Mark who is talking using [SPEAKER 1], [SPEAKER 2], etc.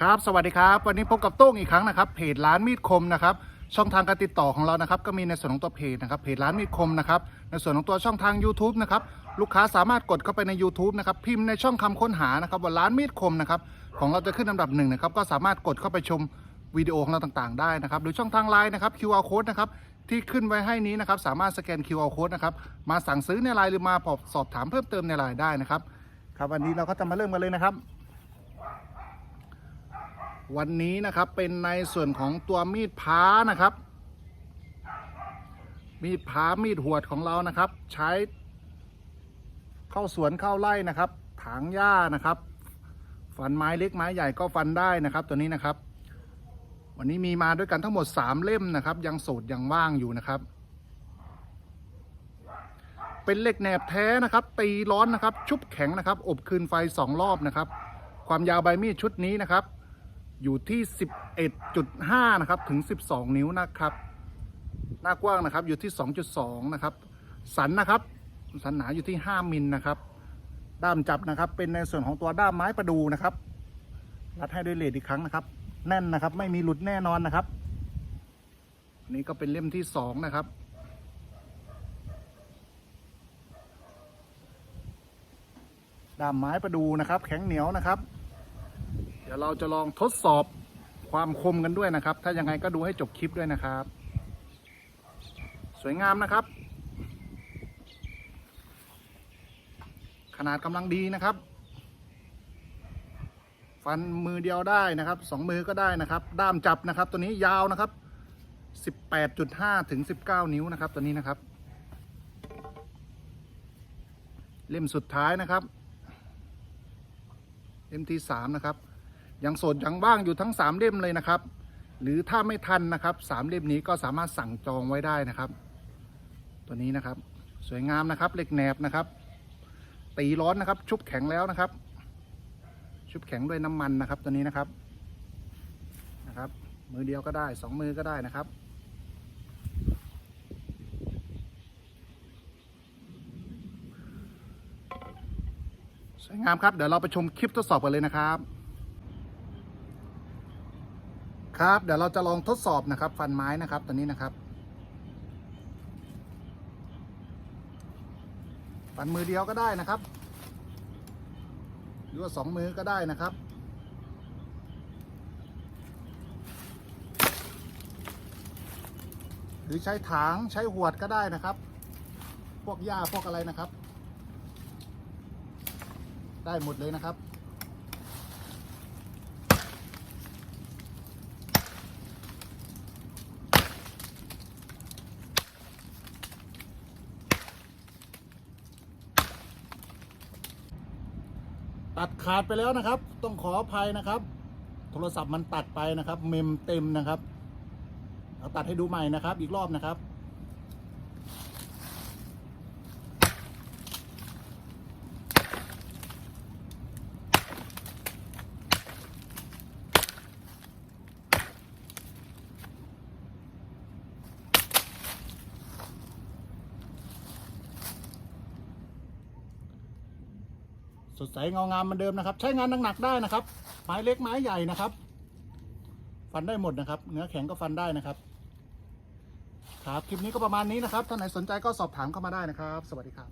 [SPEAKER 1] ครับ สวัสดีครับ วันนี้พบกับโต้งอีกครั้งนะครับ เพจร้านมีดคมนะครับ ช่องทางการติดต่อของเรานะครับ ก็มีในส่วนของตัวเพจนะครับ เพจร้านมีดคมนะครับ ในส่วนของตัวช่องทาง YouTube นะครับ ลูกค้าสามารถกดเข้าไปใน YouTube นะครับ พิมพ์ในช่องคำค้นหานะครับว่าร้านมีดคมนะครับ ของเราจะขึ้นอันดับหนึ่งนะครับ ก็สามารถกดเข้าไปชมวิดีโอของเราต่างๆ ได้นะครับ หรือช่องทางไลน์นะครับ QR code นะครับที่ขึ้นไว้ให้นี้นะครับ สามารถสแกน QR code นะครับ มาสั่งซื้อในไลน์หรือมาสอบถามเพิ่มเติมในไลน์ได้นะครับ ครับวันนี้เราก็จะมาเริ่มกันเลยนะครับ วันนี้นะครับเป็นในส่วนของตัวมีดพ้านะครับ มีดพ้ามีดหวดของเรานะครับ ใช้เข้าสวนเข้าไร่นะครับถางหญ้านะครับ ฟันไม้เล็กไม้ใหญ่ก็ฟันได้นะครับ ตัวนี้นะครับ วันนี้มีมาด้วยกันทั้งหมด 3 เล่มนะครับ ยังสดยังว่างอยู่นะครับเป็นเหล็กแหนบแท้นะครับ ตีร้อนนะครับ ชุบแข็งนะครับ อบคืนไฟ 2 รอบนะครับ ความยาวใบมีดชุดนี้นะครับ อยู่ที่ 11.5 นะครับ ถึง 12 นิ้วนะครับ หน้ากว้างนะครับ อยู่ที่ 2.2 นะครับ สันนะครับ สันหนาอยู่ที่ 5 มิลนะครับ ด้ามจับนะครับ เป็นในส่วนของตัวด้ามไม้ประดูนะครับ รัดให้ด้วยเลดอีกครั้งนะครับ แน่นนะครับ ไม่มีหลุดแน่นอนนะครับนนี้ก็เป็นเล่มที่ 2 นะครับด้ามไม้ประดูนะครับ แข็งเหนียวนะครับ ดี๋ยวเราจะลองทดสอบความคมกันด้วยนะครับ ถ้ายังไงก็ดูให้จบคลิปด้วยนะครับ สวยงามนะครับ ขนาดกำลังดีนะครับ ฟันมือเดียวได้นะครับสองมือก็ได้นะครับ ด้ามจับนะครับ ตัวนี้ยาวนะครับ18.5 ถึง 19 นิ้วนะครับ ตัวนี้นะครับ เล่มสุดท้ายนะครับเล่มที่3นะครับ ยังสดยังว่างอยู่ทั้ง 3 เล่มเลยนะครับ หรือถ้าไม่ทันนะครับสามเล่มนี้ก็สามารถสั่งจองไว้ได้นะครับ ตัวนี้นะครับ สวยงามนะครับเหล็กแหนบนะครับ ตีร้อนนะครับ ชุบแข็งแล้วนะครับ ชุบแข็งด้วยน้ำมันนะครับ ตัวนี้นะครับนะครับ มือเดียวก็ได้สองมือก็ได้นะครับสวยงามครับ เดี๋ยวเราไปชมคลิปทดสอบกันเลยนะครับ ครับ เดี๋ยวเราจะลองทดสอบนะครับ ฟันไม้นะครับตัวนี้นะครับ ฟันมือเดียวก็ได้นะครับ หรือว่าสองมือก็ได้นะครับหรือใช้ถางใช้หวดก็ได้นะครับ พวกหญ้าพวกอะไรนะครับ ได้หมดเลยนะครับ ตัดขาดไปแล้วนะครับ ต้องขออภัยนะครับ โทรศัพท์มันตัดไปนะครับ เมมเต็มนะครับ เอาตัดให้ดูใหม่นะครับ อีกรอบนะครับ สดใสเงางามเหมือนเดิมนะครับ ใช้งานหนักๆได้นะครับ ไม้เล็กไม้ใหญ่นะครับ ฟันได้หมดนะครับ เนื้อแข็งก็ฟันได้นะครับ ครับคลิปนี้ก็ประมาณนี้นะครับท่านไหนสนใจก็สอบถามเข้ามาได้นะครับ สวัสดีครับ